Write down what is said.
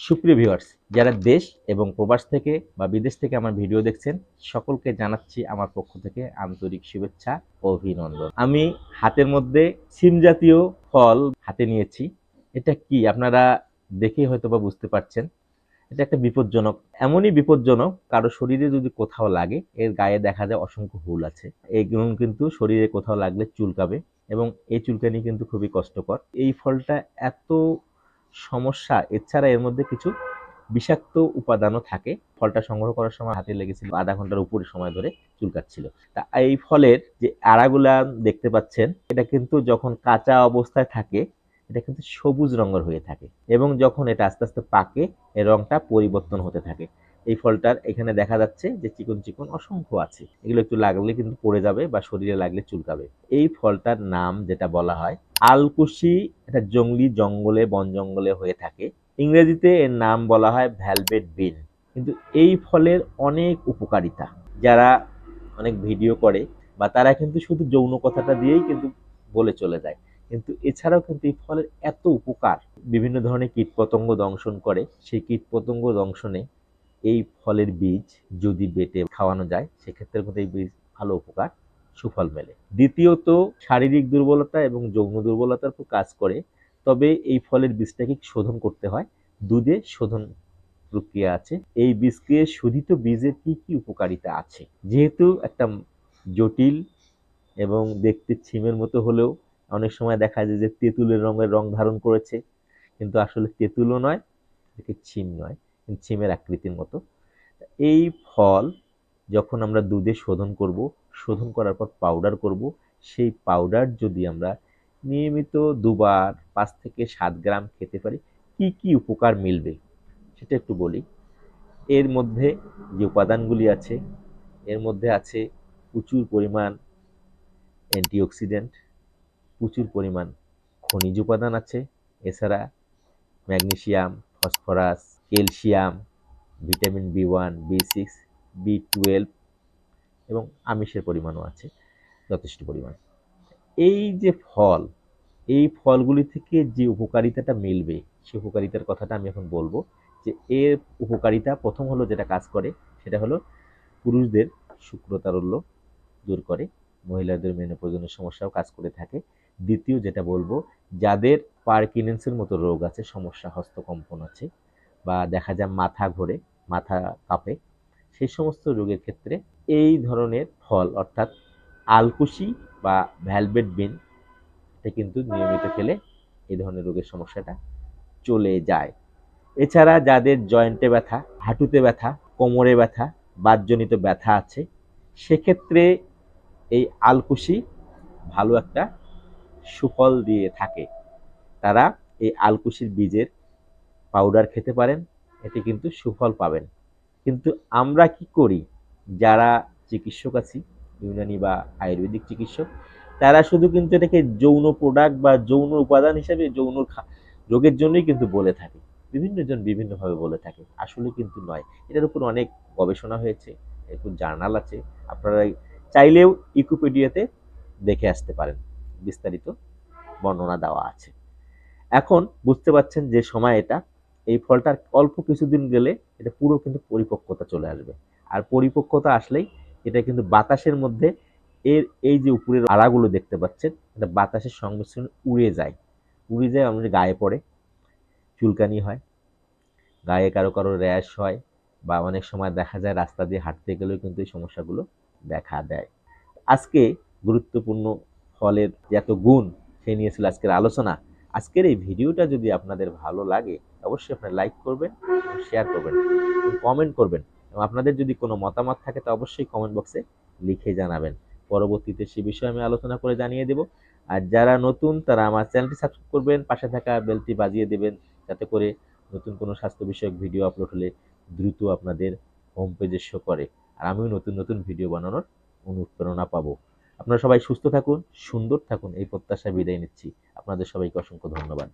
সুপ্রিয় ভিউয়ার্স যারা দেশ এবং প্রবাস থেকে বা বিদেশ থেকে আমার ভিডিও দেখছেন, সকলকে জানাচ্ছি আমার পক্ষ থেকে আন্তরিক শুভেচ্ছা ও অভিনন্দন। আমি হাতের মধ্যে সিম জাতীয় ফল হাতে নিয়েছি। এটা কি? আপনারা দেখেই হয়তো বা বুঝতে পারছেন। এটা একটা বিপজ্জনক, এমনই বিপজ্জনক, কারও শরীরে যদি কোথাও লাগে, এর গায়ে দেখা যায় অসংখ্য হুল আছে। এইগুলো কিন্তু শরীরে কোথাও লাগলে চুলকাবে এবং এই চুলকানি কিন্তু খুবই কষ্টকর। এই ফলটা এত সমস্যা এছাড়া এর মধ্যে কিছু বিষাক্ত উপাদানও থাকে। ফলটা সংগ্রহ করার সময় হাতে লেগেছিল, আধা ঘণ্টার উপরে সময় ধরে চুলকাচ্ছিল। তা এই ফলের যে আড়াগুলা দেখতে পাচ্ছেন, এটা কিন্তু যখন কাঁচা অবস্থায় থাকে, এটা কিন্তু সবুজ রঙের হয়ে থাকে এবং যখন এটা আস্তে আস্তে পাকে এর রঙটা পরিবর্তন হতে থাকে। এই ফলটার এখানে দেখা যাচ্ছে যে চিকন চিকন অসংখ্য আছে। এগুলো একটু লাগলে কিন্তু পড়ে যাবে বা শরীরে লাগলে চুলকাবে। এই ফলটার নাম যেটা বলা হয়, আলকুশি, এটা জঙ্গলি জঙ্গলে, বন জঙ্গলে হয়ে থাকে। ইংরেজিতে এর নাম বলা হয় ভ্যালভেট বিন। কিন্তু এই ফলের অনেক উপকারিতা। যারা অনেক ভিডিও করে বা তারা কিন্তু শুধু যৌন কথাটা দিয়েই কিন্তু বলে চলে যায়। কিন্তু এছাড়াও কিন্তু এই ফলের এত উপকার। বিভিন্ন ধরনের কীটপতঙ্গ দংশন করে। সেই কীটপতঙ্গ দংশনে এই ফলের বীজ যদি বেটে খাওয়ানো যায়, সেক্ষেত্রে কিন্তু এই বীজ ভালো উপকার, সুফল মেলে। দ্বিতীয়ত, শারীরিক দুর্বলতা এবং যৌন দুর্বলতার উপর কাজ করে, তবে এই ফলের বীজটাকে শোধন করতে হয়। দুধে শোধন প্রক্রিয়া আছে। এই বীজকে শোধিত বীজের কি কি উপকারিতা আছে? যেহেতু একটা জটিল এবং দেখতে ছিমের মতো হলেও অনেক সময় দেখা যায় যে তেঁতুলের রঙের রং ধারণ করেছে, কিন্তু আসলে তেঁতুলও নয়, একে ছিম নয়। ছিমের আকৃতির মতো। এই ফল যখন আমরা দুধে শোধন করব, শোধন করার পর পাউডার করব, সেই পাউডার যদি আমরা নিয়মিত দুবার পাঁচ থেকে সাত গ্রাম খেতে পারি, কি কি উপকার মিলবে? সেটা একটু বলি। এর মধ্যে যে উপাদানগুলি আছে, এর মধ্যে আছে প্রচুর পরিমাণ অ্যান্টিঅক্সিডেন্ট প্রচুর পরিমাণ খনিজ উপাদান আছে, এছাড়া magnesium phosphorus calcium, vitamin B one, B six, B twelve এবং আমিষের পরিমাণও আছে, যথেষ্ট পরিমাণ। এই যে ফল, এই ফলগুলি থেকে যে উপকারিতাটা মিলবে, সে উপকারিতার কথাটা আমি এখন বলব যে এর উপকারিতা প্রথম হলো যেটা কাজ করে, সেটা হলো পুরুষদের শুক্রতারল্য দূর করে, মহিলাদের মেনোপজনের সমস্যাও কাজ করে থাকে। দ্বিতীয় যেটা বলব, যাদের পার্কিনেন্সের মতো রোগ আছে, সমস্যা, হস্তকম্পন আছে বা দেখা যায় মাথা ঘোরে, মাথা কাঁপে, সেই সমস্ত রোগের ক্ষেত্রে এই ধরনের ফল, অর্থাৎ আলকুশি বা ভ্যালভেট বিন, এটা কিন্তু নিয়মিত খেলে এই ধরনের রোগের সমস্যাটা চলে যায়। এছাড়া যাদের জয়েন্টে ব্যথা, হাঁটুতে ব্যথা, কোমরে ব্যথা, বাতজনিত ব্যথা আছে, সেক্ষেত্রে এই আলকুশি ভালো একটা সুফল দিয়ে থাকে। তারা এই আলকুশির বীজের পাউডার খেতে পারেন, এতে কিন্তু সুফল পাবেন। কিন্তু আমরা কি করি? যারা চিকিৎসক আছি, ইউনানি বা আয়ুর্বেদিক চিকিৎসক, তারা শুধু কিন্তু এটাকে যৌন প্রোডাক্ট বা যৌন উপাদান হিসেবে যৌন রোগের জন্যই কিন্তু বলে থাকে। বিভিন্ন জন বিভিন্নভাবে বলে থাকে আসলে কিন্তু নয়। এটার উপর অনেক গবেষণা হয়েছে একটু জার্নাল আছে। আপনারা চাইলেও ইকুপিডিয়াতে দেখে আসতে পারেন। বিস্তারিত বর্ণনা দেওয়া আছে। এখন বুঝতে পারছেন যে সময় এটা। এই ফলটার অল্প কিছুদিন গেলে এটা পুরো কিন্তু পরিপক্কতা চলে আসবে। আর পরিপক্কতা আসলেই এটা কিন্তু বাতাসের মধ্যে এর এই যে উপরের আড়াগুলো দেখতে পাচ্ছেন, এটা বাতাসের সংমিশ্রণে উড়ে যায়। উড়ে যায় আমাদের গায়ে পড়ে, চুলকানি হয়, গায়ে কারও কারও র্যাশ হয় বা অনেক সময় দেখা যায় রাস্তা দিয়ে হাঁটতে গেলেও কিন্তু এই সমস্যাগুলো দেখা দেয়। আজকে গুরুত্বপূর্ণ ফলের এত গুণ সে নিয়েছিল আজকের আলোচনা। আজকের এই ভিডিওটা যদি আপনাদের ভালো লাগে অবশ্যই আপনারা লাইক করবেন শেয়ার করবেন কমেন্ট করবেন। এবং আপনাদের যদি কোনো মতামত থাকে তা অবশ্যই কমেন্ট বক্সে লিখে জানাবেন। পরবর্তীতে সে বিষয়ে আমি আলোচনা করে জানিয়ে দেব। আর যারা নতুন, তারা আমার চ্যানেলটি সাবস্ক্রাইব করবেন, পাশে থাকা বেলটি বাজিয়ে দেবেন, যাতে করে নতুন কোনো স্বাস্থ্য বিষয়ক ভিডিও আপলোড হলে দ্রুত আপনাদের হোম পেজে শো করে। আর আমিও নতুন নতুন ভিডিও বানানোর অনুপ্রেরণা পাবো। আপনারা সবাই সুস্থ থাকুন, সুন্দর থাকুন, এই প্রত্যাশা বিদায় নিচ্ছি। আপনাদের সবাইকে অসংখ্য ধন্যবাদ।